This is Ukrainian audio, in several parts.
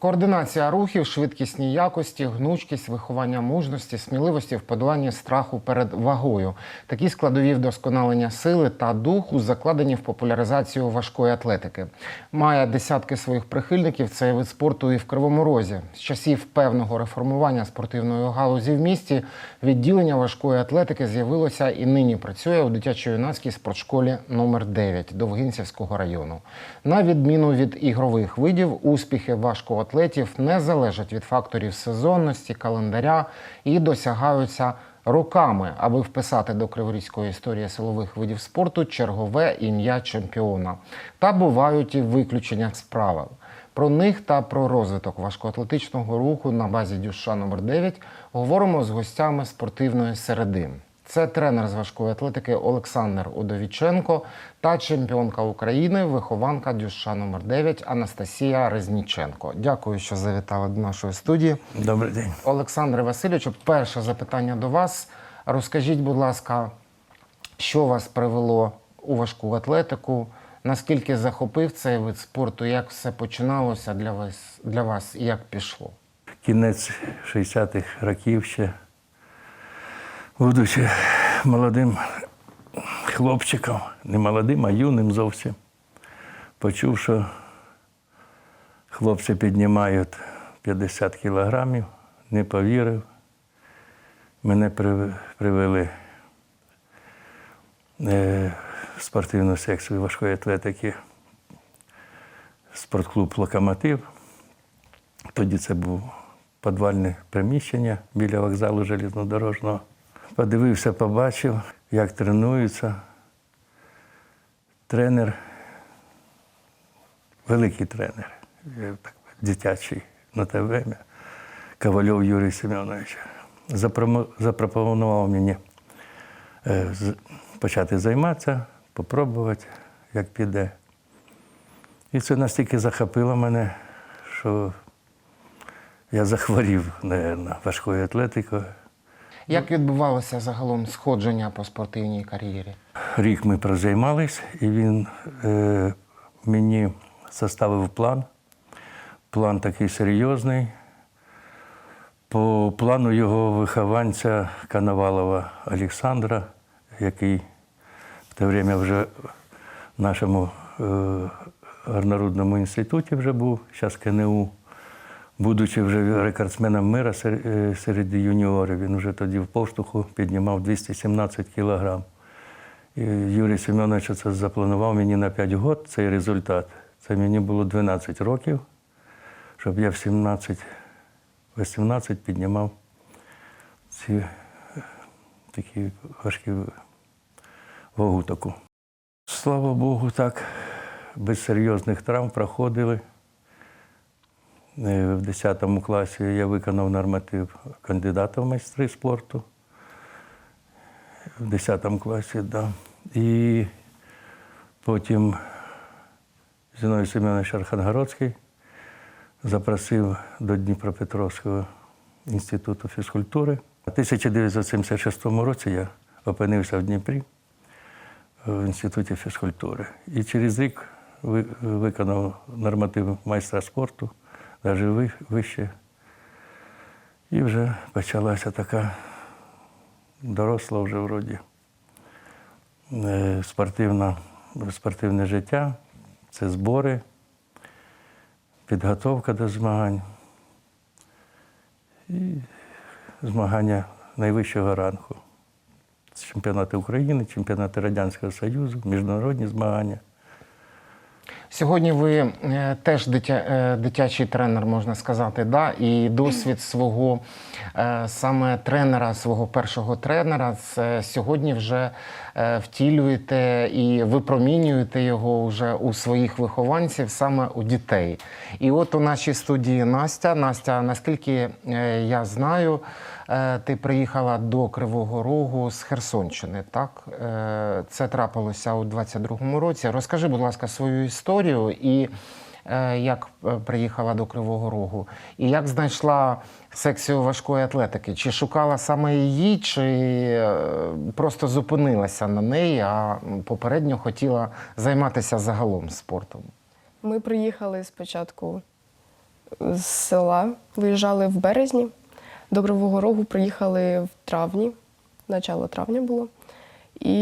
Координація рухів, швидкісні якості, гнучкість, виховання мужності, сміливості в подоланні страху перед вагою. Такі складові вдосконалення сили та духу закладені в популяризацію важкої атлетики. Має десятки своїх прихильників. Цей вид спорту і в Кривому Розі. З часів певного реформування спортивної галузі в місті відділення важкої атлетики з'явилося і нині працює у дитячо-юнацькій спортшколі номер 9 Довгинцівського району. На відміну від ігрових видів, успіхи важкоатлетів не залежать від факторів сезонності, календаря і досягаються роками, аби вписати до криворізької історії силових видів спорту чергове ім'я чемпіона. Та бувають і виключення з правил. Про них та про розвиток важкоатлетичного руху на базі Дюша номер 9 говоримо з гостями спортивної середи. Це тренер з важкої атлетики Олександр Удовіченко та чемпіонка України, вихованка Дюша номер 9 Анастасія Резніченко. Дякую, що завітали до нашої студії. Добрий день. Олександре Васильовичу, перше запитання до вас. Розкажіть, будь ласка, що вас привело у важку атлетику? Наскільки захопив цей вид спорту? Як все починалося для вас, для вас і як пішло? Кінець 60-х років ще, будучи молодим хлопчиком, не молодим, а юним зовсім, почув, що хлопці піднімають 50 кілограмів, не повірив. Мене привели е, в спортивну секцію важкої атлетики, спортклуб Локомотив. Тоді це був підвальне приміщення біля вокзалу железнодорожного. Подивився, побачив, як тренуються. Тренер, великий тренер, дитячий на те время, Ковальов Юрій Семенович, запропонував мені е, почати займатися, попробувати, як піде. І це настільки захопило мене, що я захворів, мабуть, важкою атлетикою. Як відбувалося загалом сходження по спортивній кар'єрі? Рік ми прозаймались, і він е, мені составив план. План такий серйозний. По плану його вихованця Коновалова Олександра, який в те время вже в нашому е, горнорудному інституті вже був, зараз КНУ. Будучи вже рекордсменом мира е, серед юніорів, він вже тоді в поштовху піднімав 217 кілограм. І Юрій Семенович це запланував мені на 5 років цей результат. Це мені було 12 років, щоб я в 17, 18 піднімав ці е, такі важкі вагу таку. Слава Богу, так, без серйозних травм проходили. Е, В 10 класі я виконав норматив кандидата в майстри спорту. В 10 класі, так. Да. І потім Зіновій Семенович Архангородський запросив до Дніпропетровського інституту фізкультури. У 1976 році я опинився в Дніпрі в інституті фізкультури. І через рік виконав норматив майстра спорту, навіть вище. І вже почалася така доросла вже вроді е, спортивна, спортивне життя. Це збори, підготовка до змагань і змагання найвищого рангу. Це чемпіонати України, чемпіонати Радянського Союзу, міжнародні змагання. Сьогодні ви е, теж дитя, е, дитячий тренер, можна сказати, да? і досвід свого е, саме тренера, свого першого тренера, сьогодні вже втілюєте і випромінюєте його вже у своїх вихованців, саме у дітей. І от у нашій студії Настя. Настя, наскільки я знаю, ти приїхала до Кривого Рогу з Херсонщини, так? Е, Це трапилося у 22-му році. Розкажи, будь ласка, свою історію і е, як е, приїхала до Кривого Рогу, і як знайшла секцію важкої атлетики? Чи шукала саме її, чи е, просто зупинилася на неї, а попередньо хотіла займатися загалом спортом? Ми приїхали спочатку з села виїжджали в березні. До Кривого Рогу приїхали в травні, начало травня було. І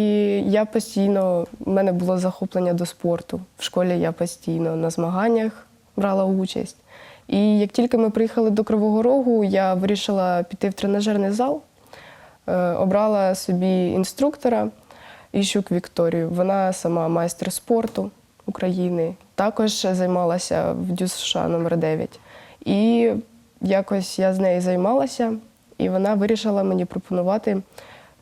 я постійно, в мене було захоплення до спорту. В школі я постійно на змаганнях брала участь. І як тільки ми приїхали до Кривого Рогу, я вирішила піти в тренажерний зал, Е, обрала собі інструктора Іщук Вікторію. Вона сама майстер спорту України. Також займалася в ДЮСШ номер 9. І якось я з нею займалася, і вона вирішила мені пропонувати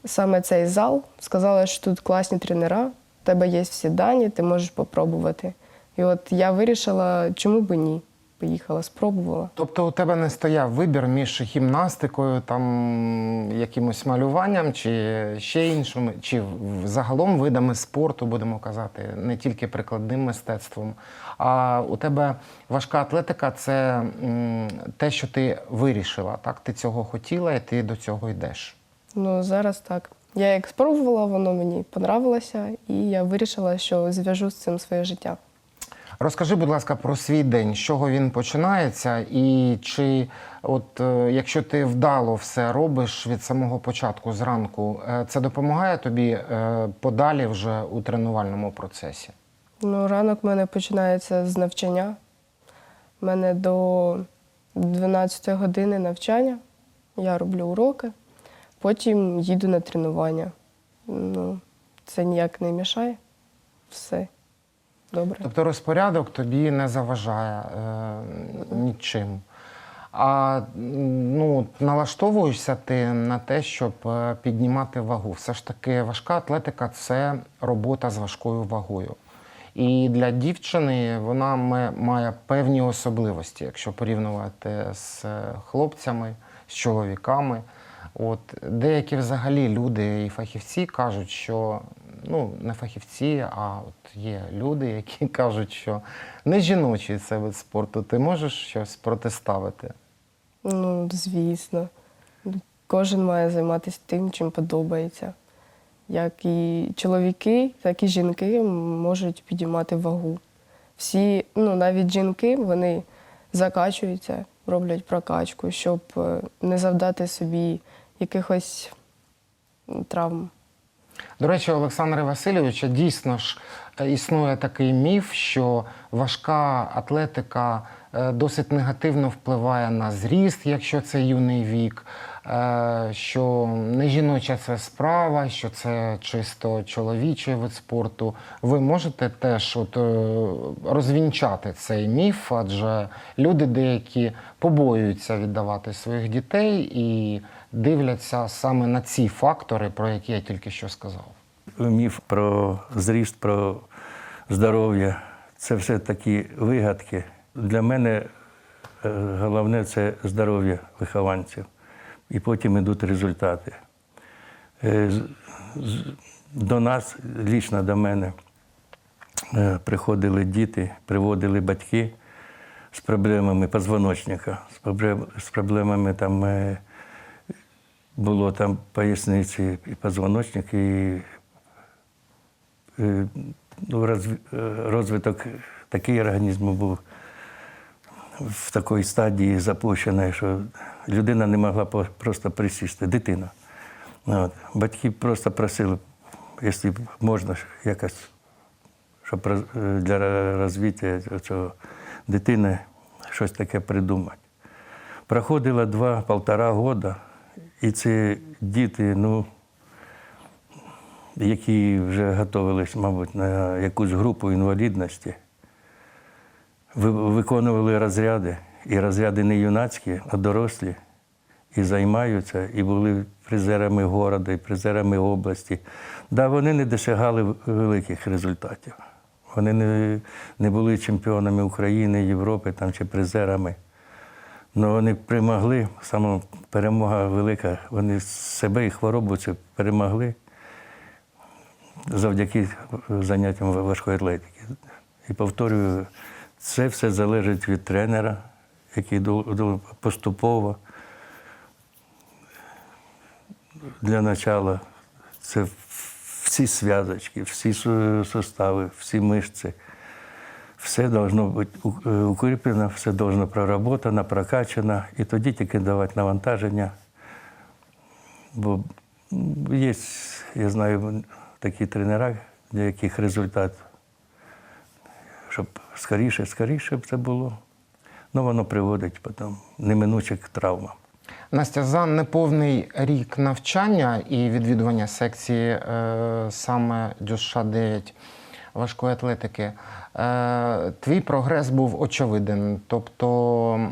саме цей зал. Сказала, що тут класні тренера, в тебе є всі дані, ти можеш попробувати. І от я вирішила, чому би ні. Поїхала, спробувала. Тобто у тебе не стояв вибір між гімнастикою, там якимось малюванням, чи ще іншими, чи загалом видами спорту, будемо казати, не тільки прикладним мистецтвом. А у тебе важка атлетика це те, що ти вирішила. Так, ти цього хотіла, і ти до цього йдеш. Ну, зараз так. Я як спробувала, воно мені понравилося, і я вирішила, що зв'яжу з цим своє життя. Розкажи, будь ласка, про свій день, з чого він починається, і чи, от е, якщо ти вдало все робиш від самого початку зранку, е, це допомагає тобі е, подалі вже у тренувальному процесі? Ну, ранок в мене починається з навчання. У мене до 12 години навчання. Я роблю уроки, потім їду на тренування. Ну, це ніяк не мішає. Все добре. Тобто розпорядок тобі не заважає е, нічим. А ну, налаштовуєшся ти на те, щоб е, піднімати вагу. Все ж таки, важка атлетика це робота з важкою вагою. І для дівчини вона має певні особливості, якщо порівнювати з е, хлопцями, з чоловіками. От деякі взагалі люди і фахівці кажуть, що ну не фахівці, а от є люди, які кажуть, що не жіночий це вид спорту. Ти можеш щось протиставити? Ну, звісно. Кожен має займатися тим, чим подобається. Як і чоловіки, так і жінки можуть підіймати вагу. Всі, ну навіть жінки, вони закачуються, роблять прокачку, щоб е, не завдати собі якихось травм. До речі, Олександре Васильовича, дійсно ж е, існує такий міф, що важка атлетика е, досить негативно впливає на зріст, якщо це юний вік, е, що не жіноча це справа, що це чисто чоловічий вид спорту. Ви можете теж от, розвінчати цей міф, адже люди деякі побоюються віддавати своїх дітей і дивляться саме на ці фактори, про які я тільки що сказав. Міф про зріст, про здоров'я це все такі вигадки. Для мене е, головне це здоров'я вихованців. І потім йдуть результати. Е, До нас, лічно до мене, е, приходили діти, приводили батьки з проблемами позвоночника, з проблемами там. Було там поясниці і позвоночник, і ну, е, розвиток такий організму був в такій стадії запущений, що людина не могла просто присісти, дитина. От. Батьки просто просили, якщо можна якось, щоб е, для розвиття цього дитини щось таке придумати. Проходило два-полтора года, і ці діти, ну, які вже готувалися, мабуть, на якусь групу інвалідності, виконували розряди, і розряди не юнацькі, а дорослі, і займаються, і були призерами города, і призерами області. Да, вони не досягали великих результатів. Вони не, не були чемпіонами України, Європи там, чи призерами. Ну, вони перемогли, саме перемога велика. Вони себе і хворобу цю перемогли завдяки заняттям важкої атлетики. І повторюю, це все залежить від тренера, який поступово для начала це всі зв'язочки, всі сустави, всі мишці, все должно бути е, укріплено, все должно проработано, прокачано, і тоді тільки давати навантаження. Бо є, я знаю, такі тренера, для яких результат, щоб скоріше, скоріше б це було. Ну, воно приводить потім неминуче к травмам. Настя, за неповний рік навчання і відвідування секції е, саме Дюша 9 важкої атлетики, е, твій прогрес був очевиден. Тобто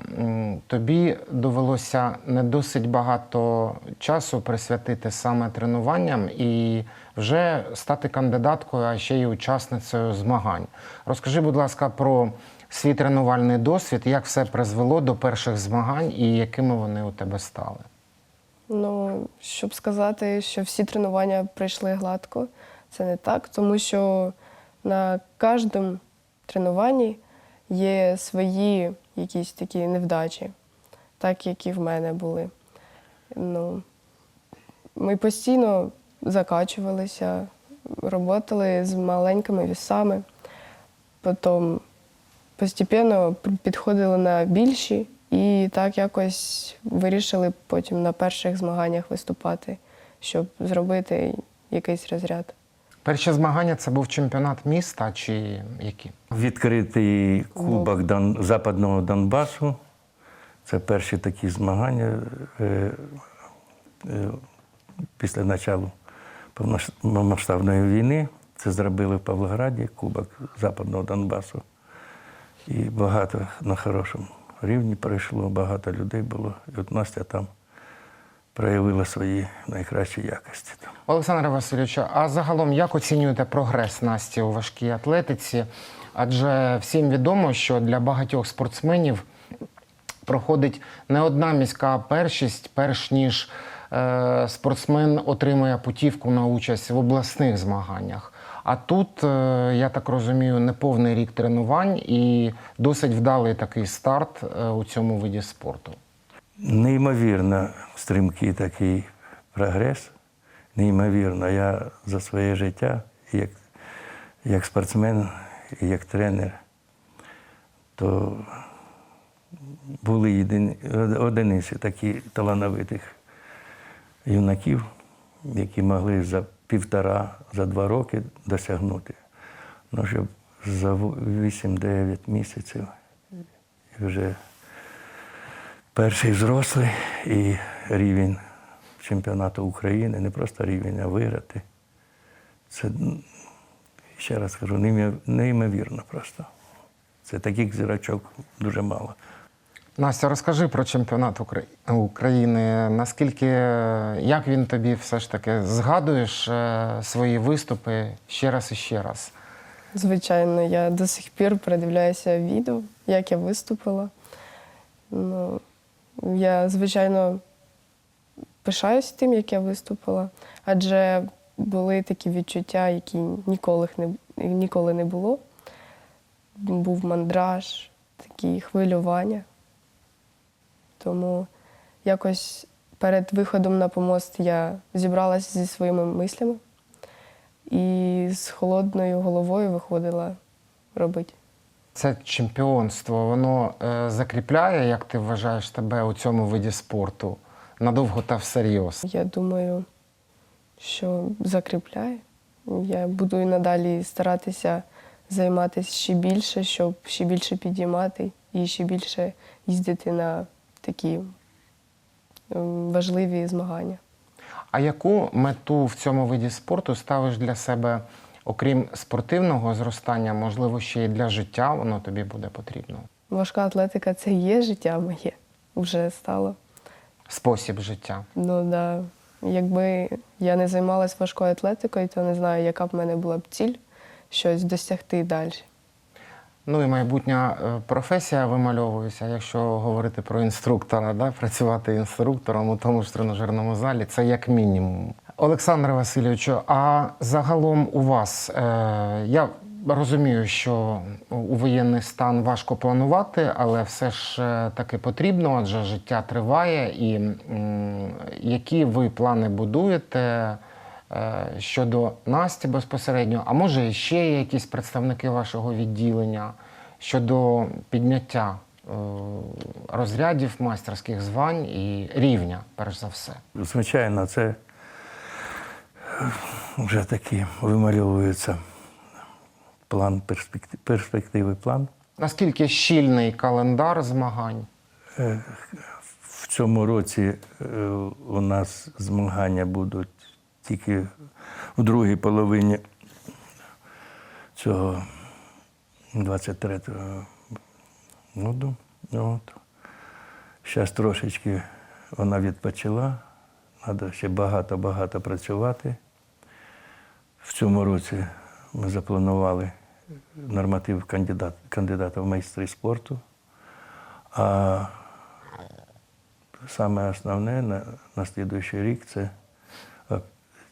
тобі довелося не досить багато часу присвятити саме тренуванням і вже стати кандидаткою, а ще й учасницею змагань. Розкажи, будь ласка, про свій тренувальний досвід, як все призвело до перших змагань і якими вони у тебе стали? Ну, щоб сказати, що всі тренування пройшли гладко, це не так, тому що на кожному тренуванні є свої якісь такі невдачі, так як і в мене були. Ну, ми постійно закачувалися, працювали з маленькими вісами, потім постійно підходили на більші і так якось вирішили потім на перших змаганнях виступати, щоб зробити якийсь розряд. Перші змагання це був чемпіонат міста чи які? Відкритий кубок Дон, Западного Донбасу. Це перші такі змагання е, е, після початку повномасштабної війни. Це зробили в Павлограді, Кубок Западного Донбасу. І багато на хорошому рівні пройшло, багато людей було. І от Настя там проявила свої найкращі якості. Там. Олександре Васильовичу, а загалом як оцінюєте прогрес Насті у важкій атлетиці? Адже всім відомо, що для багатьох спортсменів проходить не одна міська першість, перш ніж е, спортсмен отримує путівку на участь в обласних змаганнях. А тут, е, я так розумію, неповний рік тренувань і досить вдалий такий старт е, у цьому виді спорту. Неймовірно стрімкий такий прогрес. Неймовірно. Я за своє життя, як, як спортсмен, і як тренер, то були єдині, одиниці такі талановитих юнаків, які могли за півтора, за два роки досягнути. Ну, щоб за 8-9 місяців вже перший взрослий і рівень чемпіонату України, не просто рівень, а виграти. Це, ще раз кажу, неймовірно просто. Це таких зірочок дуже мало. Настя, розкажи про чемпіонат України. Наскільки як він тобі все ж таки згадуєш е, свої виступи ще раз і ще раз? Звичайно, я до сих пір передивляюся відео, як я виступила. Ну, я, звичайно, пишаюсь тим, як я виступила, адже були такі відчуття, які ніколи не, ніколи не було. Був мандраж, такі хвилювання. Тому якось перед виходом на помост я зібралася зі своїми мислями і з холодною головою виходила робити. Це чемпіонство, воно е, закріпляє, як ти вважаєш тебе у цьому виді спорту надовго та всерйоз. Я думаю, що закріпляє. Я буду і надалі старатися займатися ще більше, щоб ще більше підіймати і ще більше їздити на такі важливі змагання. А яку мету в цьому виді спорту ставиш для себе, окрім спортивного зростання, можливо, ще й для життя воно тобі буде потрібно? Важка атлетика це є життя моє, вже стало. Спосіб життя. Ну да. Якби я не займалась важкою атлетикою, то не знаю, яка б в мене була б ціль щось досягти далі. Ну і майбутня е, професія вимальовується, якщо говорити про інструктора, да? працювати інструктором у тому ж тренажерному залі, це як мінімум. Олександре Васильовичу, а загалом у вас, е, я розумію, що у воєнний стан важко планувати, але все ж е, таки потрібно, адже життя триває. І м, які ви плани будуєте? Е, Щодо Насті безпосередньо, а може ще є якісь представники вашого відділення, щодо підняття е, розрядів майстерських звань і рівня, перш за все. Звичайно, це е, вже такі вимальовується план перспективи, перспективи план. Наскільки щільний календар змагань? В цьому році у нас змагання будуть тільки в другій половині цього 23-го году. От. Зараз трошечки вона відпочила. Треба ще багато-багато працювати. В цьому році ми запланували норматив кандидат, кандидата в майстри спорту. А Саме основне на, на слідуючий рік це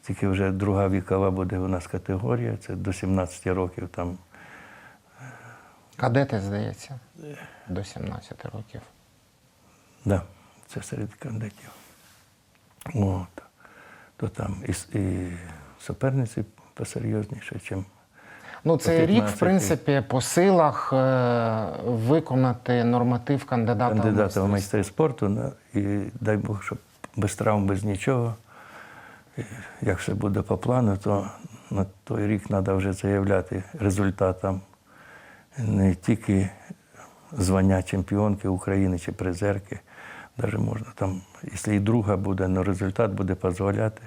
тільки вже друга вікова буде у нас категорія, це до 17 років там Кадети, здається, до 17 років. Да, це серед кандидатів. От. То там і, і суперниці посерйозніше, ніж Ну, цей рік, в принципі, по силах е, виконати норматив кандидата, кандидата в майстри спорту. І дай Бог, щоб без травм, без нічого. Як все буде по плану, то на той рік треба вже заявляти результатам не тільки звання чемпіонки України чи призерки. Навіть можна там, якщо і друга буде, але результат буде дозволяти,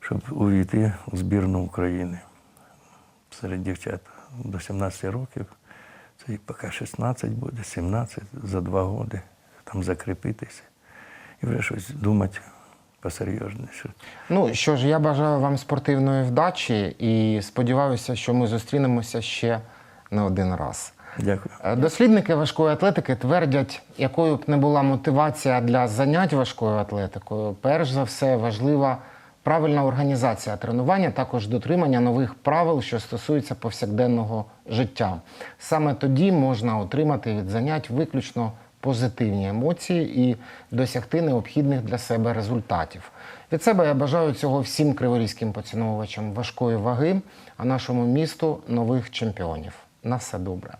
щоб увійти у збірну України серед дівчат до 17 років. Це і поки 16 буде, 17 за два роки там закріпитися і вже щось думати посерйозніше. Ну що ж, я бажаю вам спортивної вдачі і сподіваюся, що ми зустрінемося ще не один раз. Дякую. Е, Дослідники важкої атлетики твердять, якою б не була мотивація для занять важкою атлетикою, перш за все важлива правильна організація тренування, також дотримання нових правил, що стосуються повсякденного життя. Саме тоді можна отримати від занять виключно позитивні емоції і досягти необхідних для себе результатів. Від себе я бажаю цього всім криворізьким поціновувачам важкої ваги, а нашому місту нових чемпіонів. На все добре.